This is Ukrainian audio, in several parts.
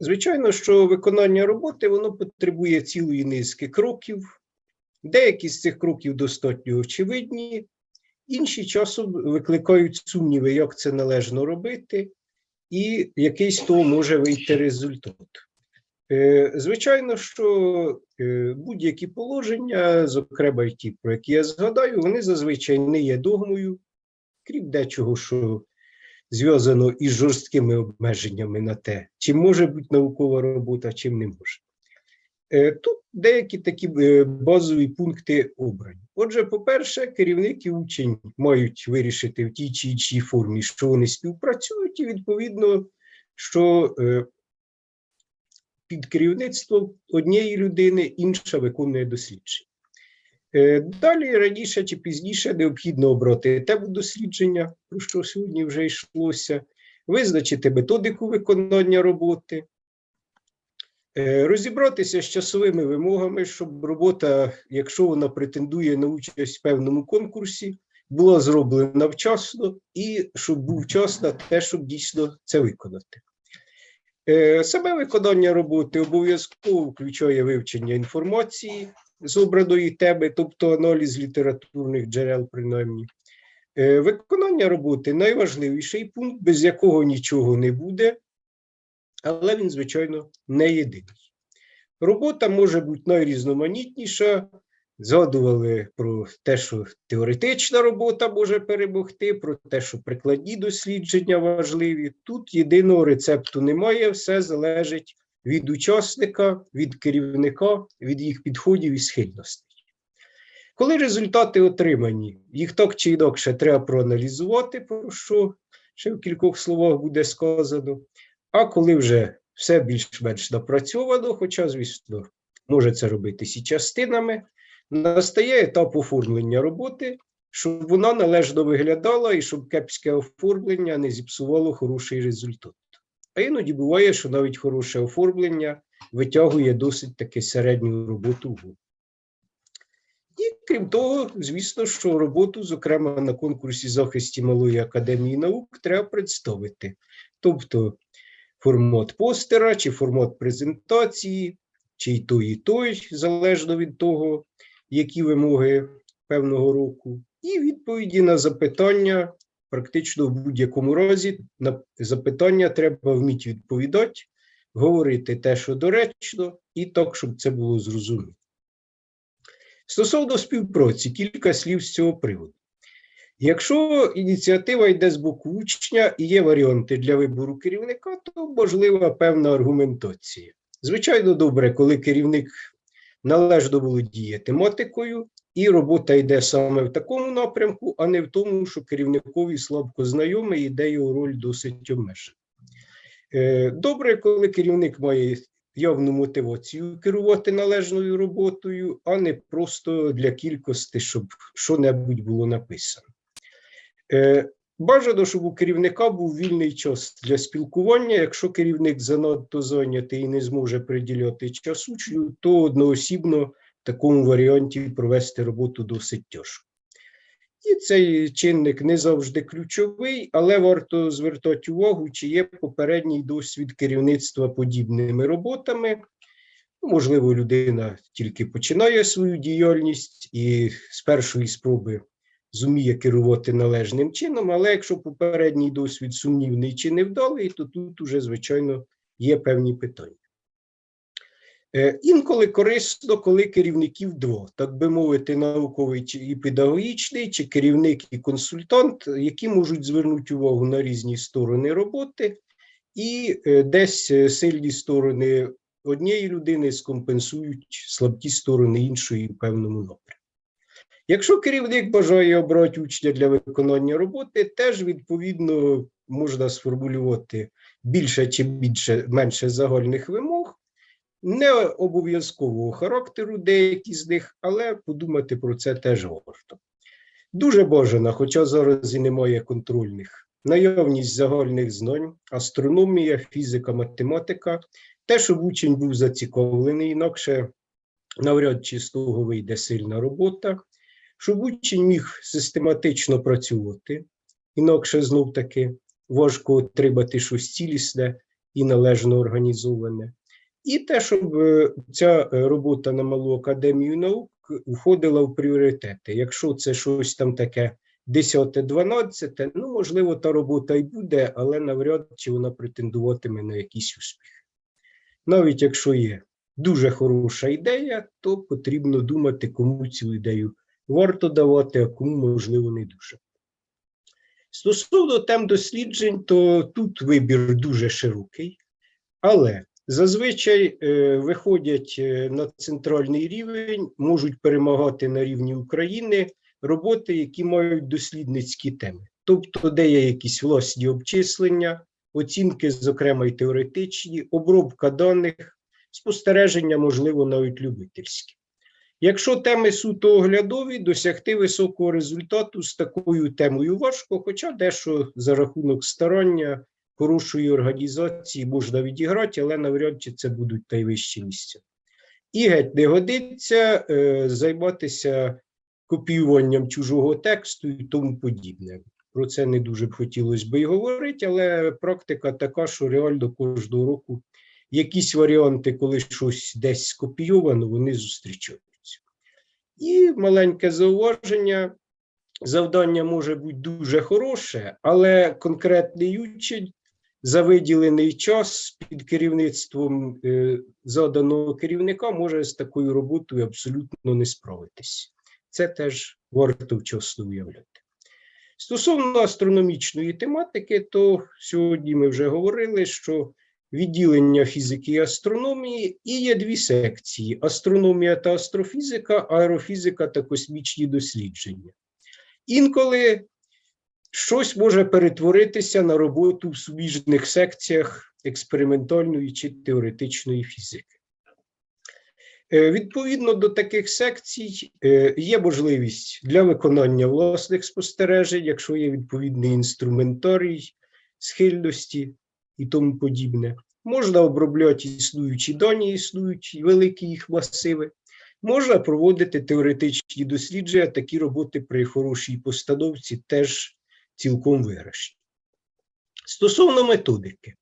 Звичайно, що виконання роботи воно потребує цілої низки кроків. Деякі з цих кроків достатньо очевидні, інші часом викликають сумніви, як це належно робити, і який з того може вийти результат. Е, Звичайно, що е, будь-які положення, зокрема й ті, про які я згадаю, вони зазвичай не є догмою, крім дечого, що зв'язано із жорсткими обмеженнями на те, чим може бути наукова робота, чим не може. Е, Тут деякі такі е, базові пункти обрані. Отже, по-перше, керівник і учень мають вирішити в тій чи іншій формі, що вони співпрацюють, і відповідно, що е, під керівництвом однієї людини інша виконує дослідження. Е, Далі раніше чи пізніше необхідно обрати тему дослідження, про що сьогодні вже йшлося, визначити методику виконання роботи, е, розібратися з часовими вимогами, щоб робота, якщо вона претендує на участь в певному конкурсі, була зроблена вчасно і щоб був час на те, щоб дійсно це виконати. Е, Саме виконання роботи обов'язково включає вивчення інформації з обраної теми, тобто аналіз літературних джерел, принаймні. Е, Виконання роботи найважливіший пункт, без якого нічого не буде, але він, звичайно, не єдиний. Робота може бути найрізноманітніша. Згадували про те, що теоретична робота може перемогти, про те, що прикладні дослідження важливі. Тут єдиного рецепту немає, все залежить від учасника, від керівника, від їх підходів і схильностей. Коли результати отримані, їх так чи інакше треба проаналізувати, про що ще в кількох словах буде сказано. А коли вже все більш-менш напрацьовано, хоча, звісно, може це робитись і частинами, настає етап оформлення роботи, щоб вона належно виглядала і щоб кепське оформлення не зіпсувало хороший результат. А іноді буває, що навіть хороше оформлення витягує досить таки середню роботу. І крім того, звісно, що роботу, зокрема на конкурсі захисті Малої академії наук, треба представити. Тобто формат постера чи формат презентації, чи й той, і той, залежно від того, які вимоги певного року, і відповіді на запитання. Практично в будь-якому разі на запитання треба вміти відповідати, говорити те, що доречно, і так, щоб це було зрозуміло. Стосовно співпраці, кілька слів з цього приводу. Якщо ініціатива йде з боку учня і є варіанти для вибору керівника, то можлива певна аргументація. Звичайно, добре, коли керівник належно володіє тематикою, і робота йде саме в такому напрямку, а не в тому, що керівникові слабко знайомий, і де його роль досить обмежена. Е, Добре, коли керівник має явну мотивацію керувати належною роботою, а не просто для кількості, щоб що-небудь було написано. Е, Бажано, щоб у керівника був вільний час для спілкування. Якщо керівник занадто зайнятий і не зможе приділяти час учню, то одноосібно такому варіанті провести роботу досить тяжко. І цей чинник не завжди ключовий, але варто звертати увагу, чи є попередній досвід керівництва подібними роботами. Можливо, людина тільки починає свою діяльність і з першої спроби зуміє керувати належним чином, але якщо попередній досвід сумнівний чи невдалий, то тут уже, звичайно, є певні питання. Е, Інколи корисно, коли керівників два, так би мовити, науковий і педагогічний, чи керівник і консультант, які можуть звернути увагу на різні сторони роботи, і е, десь е, сильні сторони однієї людини скомпенсують слабкі сторони іншої в певному напрямку. Якщо керівник бажає обрати учня для виконання роботи, теж відповідно можна сформулювати більше чи більше менше загальних вимог, не обов'язкового характеру деякі з них, але подумати про це теж варто. Дуже бажано, хоча зараз і немає контрольних, наявність загальних знань, астрономія, фізика, математика, те, щоб учень був зацікавлений, інакше навряд чи з того вийде сильна робота щоб учень міг систематично працювати, інакше знов таки важко отримати щось цілісне і належно організоване. І те, щоб е, ця е, робота на малу академію наук входила в пріоритети. Якщо це щось там таке 10-12, ну, можливо, та робота і буде, але навряд чи вона претендуватиме на якийсь успіх. Навіть якщо є дуже хороша ідея, то потрібно думати, кому цю ідею варто давати, а кому, можливо, не дуже. Стосовно тем досліджень, то тут вибір дуже широкий, але зазвичай е, виходять е, на центральний рівень, можуть перемагати на рівні України роботи, які мають дослідницькі теми. Тобто, де є якісь власні обчислення, оцінки, зокрема й теоретичні, обробка даних, спостереження, можливо, навіть любительські. Якщо теми суто оглядові, досягти високого результату з такою темою важко, хоча дещо за рахунок старання хорошої організації можна відіграти, але навряд чи це будуть найвищі місця. І геть не годиться е, займатися копіюванням чужого тексту і тому подібне. Про це не дуже б хотілося би й говорити, але практика така, що реально кожного року якісь варіанти, коли щось десь скопійовано, вони зустрічаються. І маленьке зауваження. Завдання може бути дуже хороше, але конкретний учень за виділений час під керівництвом е, заданого керівника може з такою роботою абсолютно не справитись. Це теж варто вчасно уявляти. Стосовно астрономічної тематики, то сьогодні ми вже говорили, що відділення фізики і астрономії і є дві секції: астрономія та астрофізика, аерофізика та космічні дослідження. Інколи щось може перетворитися на роботу в суміжних секціях експериментальної чи теоретичної фізики. Е, Відповідно до таких секцій е, є можливість для виконання власних спостережень, якщо є відповідний інструментарій, схильності і тому подібне. Можна обробляти існуючі дані, існуючі великі їх масиви. Можна проводити теоретичні дослідження, такі роботи при хорошій постановці теж цілком виграшні. Стосовно методики,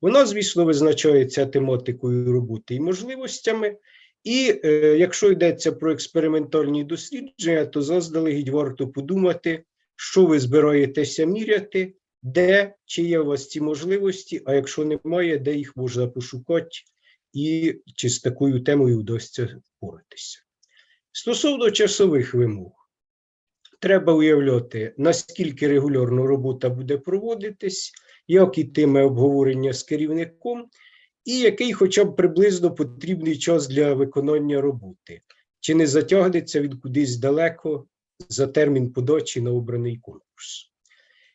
вона, звісно, визначається тематикою роботи і можливостями. І е, якщо йдеться про експериментальні дослідження, то заздалегідь варто подумати, що ви збираєтеся міряти, де чи є у вас ці можливості, а якщо немає, де їх можна пошукати, і чи з такою темою вдасться впоратися. Стосовно часових вимог, треба уявляти, наскільки регулярно робота буде проводитись, як ітиме обговорення з керівником, і який хоча б приблизно потрібний час для виконання роботи, чи не затягнеться він кудись далеко за термін подачі на обраний конкурс.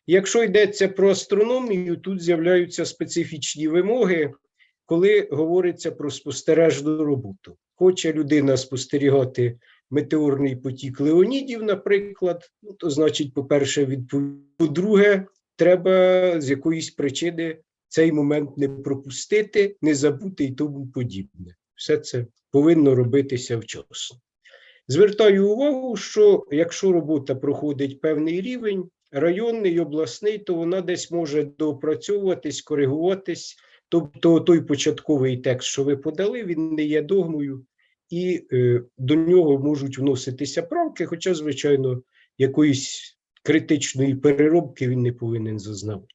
Якщо йдеться про астрономію, тут з'являються специфічні вимоги, коли говориться про спостережну роботу. Хоче людина спостерігати метеорний потік Леонідів, наприклад, ну, то значить, по-перше, відповідь. По-друге, треба з якоїсь причини цей момент не пропустити, не забути і тому подібне. Все це повинно робитися вчасно. Звертаю увагу, що якщо робота проходить певний рівень, районний, обласний, то вона десь може доопрацьовуватись, коригуватись. Тобто той початковий текст, що ви подали, він не є догмою, і е, до нього можуть вноситися правки, хоча, звичайно, якоїсь критичної переробки він не повинен зазнавати.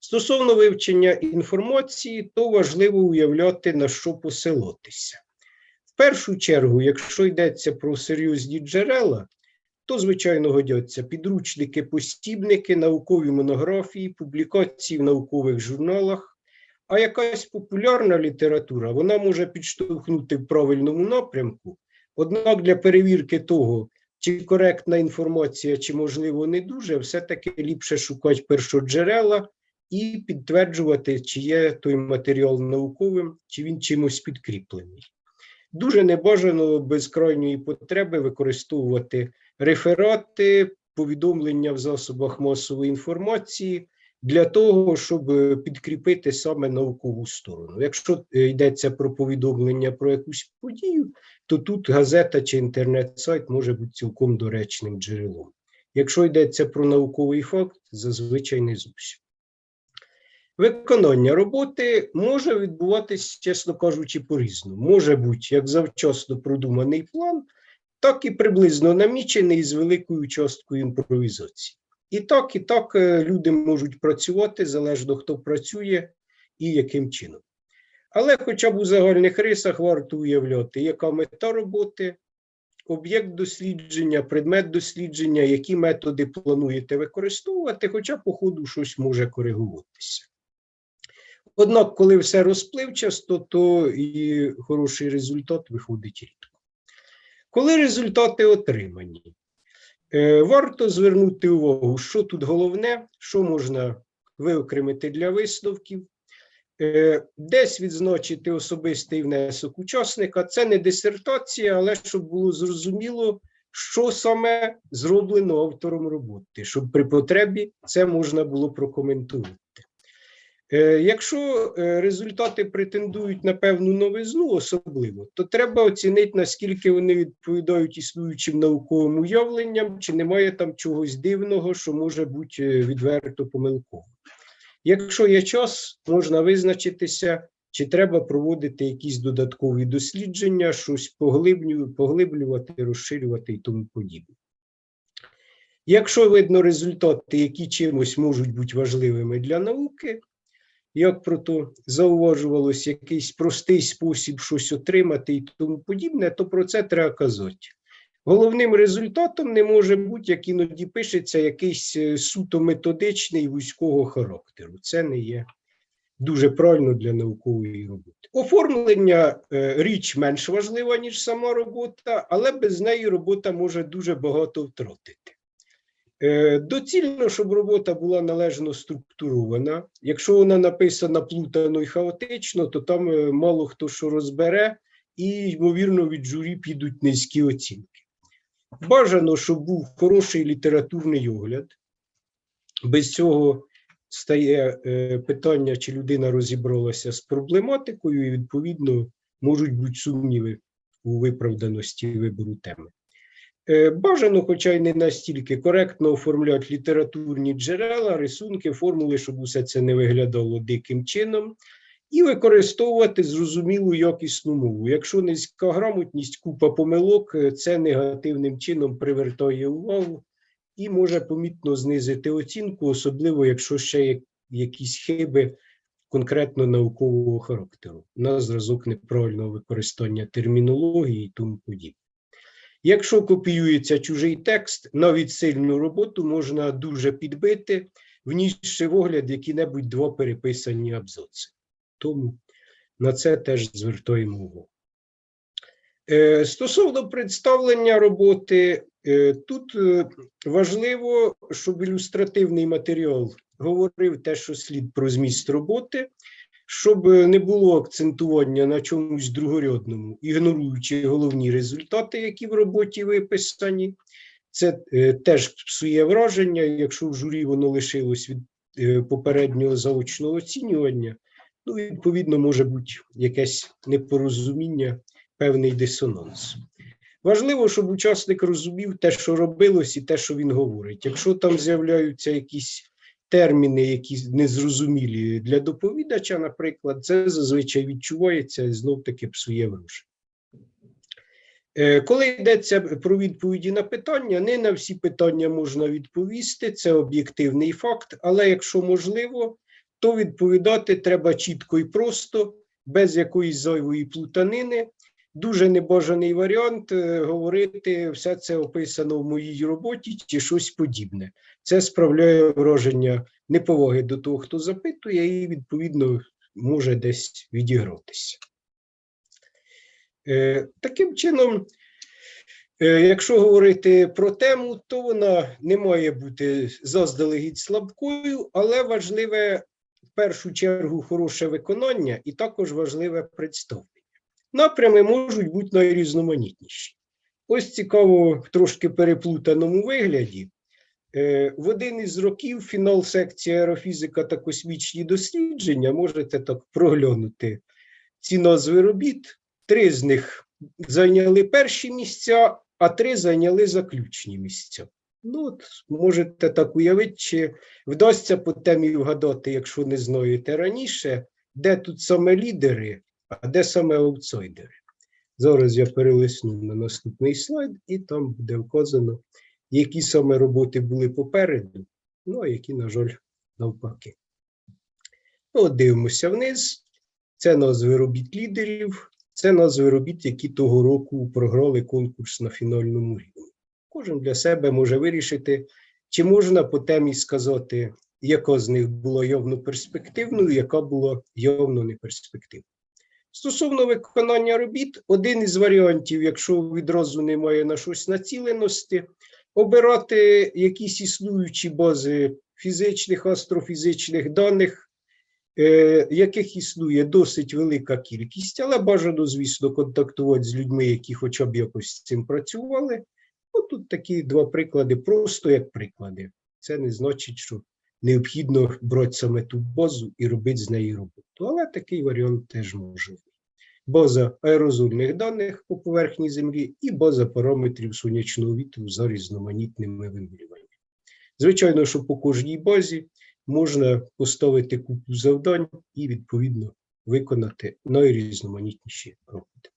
Стосовно вивчення інформації, то важливо уявляти, на що посилатися. В першу чергу, якщо йдеться про серйозні джерела, то, звичайно, годяться підручники, постібники, наукові монографії, публікації в наукових журналах, а якась популярна література вона може підштовхнути в правильному напрямку. Однак для перевірки того, чи коректна інформація, чи, можливо, не дуже, все-таки ліпше шукати першоджерела і підтверджувати, чи є той матеріал науковим, чи він чимось підкріплений. Дуже небажано без крайньої потреби використовувати реферати, повідомлення в засобах масової інформації для того, щоб підкріпити саме наукову сторону. Якщо йдеться про повідомлення про якусь подію, то тут газета чи інтернет-сайт може бути цілком доречним джерелом. Якщо йдеться про науковий факт, зазвичай не зовсім. Виконання роботи може відбуватись, чесно кажучи, по-різному. Може бути як завчасно продуманий план, так і приблизно намічений з великою часткою імпровізації. І так, і так е, люди можуть працювати залежно хто працює і яким чином. Але хоча б у загальних рисах варто уявляти, яка мета роботи, об'єкт дослідження, предмет дослідження, які методи плануєте використовувати, хоча по ходу щось може коригуватися. Однак, коли все розпливчасто, то і хороший результат виходить рідко. Коли результати отримані, варто звернути увагу, що тут головне, що можна виокремити для висновків, Е, десь відзначити особистий внесок учасника. Це не дисертація, але щоб було зрозуміло, що саме зроблено автором роботи, щоб при потребі це можна було прокоментувати. Е, Якщо е, результати претендують на певну новизну, особливо, то треба оцінити, наскільки вони відповідають існуючим науковим уявленням, чи немає там чогось дивного, що може бути е, відверто помилково. Якщо є час, можна визначитися, чи треба проводити якісь додаткові дослідження, щось поглиблювати, поглиблювати, розширювати і тому подібне. Якщо видно результати, які чимось можуть бути важливими для науки, як про то зауважувалось, якийсь простий спосіб щось отримати і тому подібне, то про це треба казати. Головним результатом не може бути, як іноді пишеться, якийсь е, суто методичний вузького характеру. Це не є дуже правильно для наукової роботи. Оформлення е, річ менш важлива, ніж сама робота, але без неї робота може дуже багато втратити. Е, Доцільно, щоб робота була належно структурована. Якщо вона написана плутано і хаотично, то там е, мало хто що розбере, і, ймовірно, від журі підуть низькі оцінки. Бажано, щоб був хороший літературний огляд. Без цього стає е, питання, чи людина розібралася з проблематикою, і, відповідно, можуть бути сумніви у виправданості вибору теми. Е, Бажано, хоча й не настільки коректно оформляти літературні джерела, рисунки, формули, щоб усе це не виглядало диким чином, і використовувати зрозумілу якісну мову. Якщо низька грамотність, купа помилок, е, це негативним чином привертає увагу і може помітно знизити оцінку, особливо якщо ще є якісь хиби конкретно наукового характеру, на зразок неправильного використання термінології і тому подібне. Якщо копіюється чужий текст, навіть сильну роботу можна дуже підбити, внісши в огляд які-небудь два переписані абзаци. Тому на це теж звертаємо увагу. Е, Стосовно представлення роботи, е, тут е, важливо, щоб ілюстративний матеріал говорив те, що слід про зміст роботи, щоб не було акцентування на чомусь другорядному, ігноруючи головні результати, які в роботі виписані. Це е, теж псує враження, якщо в журі воно лишилось від е, попереднього заочного оцінювання, ну, відповідно, може бути якесь непорозуміння, певний дисонанс. Важливо, щоб учасник розумів те, що робилось, і те, що він говорить. Якщо там з'являються якісь терміни, які незрозумілі для доповідача, наприклад, це зазвичай відчувається знов таки псує враження. Е, Коли йдеться про відповіді на питання, не на всі питання можна відповісти, це об'єктивний факт, але якщо можливо, то відповідати треба чітко і просто, без якоїсь зайвої плутанини. Дуже небажаний варіант е, говорити, все це описано в моїй роботі чи щось подібне. Це справляє враження неповаги до того, хто запитує, і, відповідно, може десь відігратися. Е, Таким чином, е, якщо говорити про тему, то вона не має бути заздалегідь слабкою, але важливе в першу чергу хороше виконання і також важливе представлення. Напрями можуть бути найрізноманітніші. Ось цікаво, в трошки переплутаному вигляді. Е, В один із років фінал секції аерофізика та космічні дослідження можете так проглянути ці назви робіт. Три з них зайняли перші місця, а три зайняли заключні місця. Ну, от можете так уявити, чи вдасться по темі вгадати, якщо не знаєте раніше, де тут саме лідери, а де саме аутсайдери. Зараз я перелисну на наступний слайд, і там буде вказано, які саме роботи були попереду, ну а які, на жаль, навпаки. Ну, от дивимося вниз. Це назви робіт лідерів, це назви робіт, які того року програли конкурс на фінальному рівні. Кожен для себе може вирішити, чи можна по темі сказати, яка з них була явно перспективною, яка була явно неперспективною. Стосовно виконання робіт, один із варіантів, якщо відразу немає на щось націленості, обирати якісь існуючі бази фізичних, астрофізичних даних, е, яких існує досить велика кількість, але бажано, звісно, контактувати з людьми, які хоча б якось з цим працювали. Ну, тут такі два приклади, просто як приклади. Це не значить, що необхідно брати саме ту базу і робити з неї роботу. Але такий варіант теж можливий. База аерозольних даних по поверхні Землі і база параметрів сонячного вітру за різноманітними вимірюваннями. Звичайно, що по кожній базі можна поставити купу завдань і, відповідно, виконати найрізноманітніші роботи.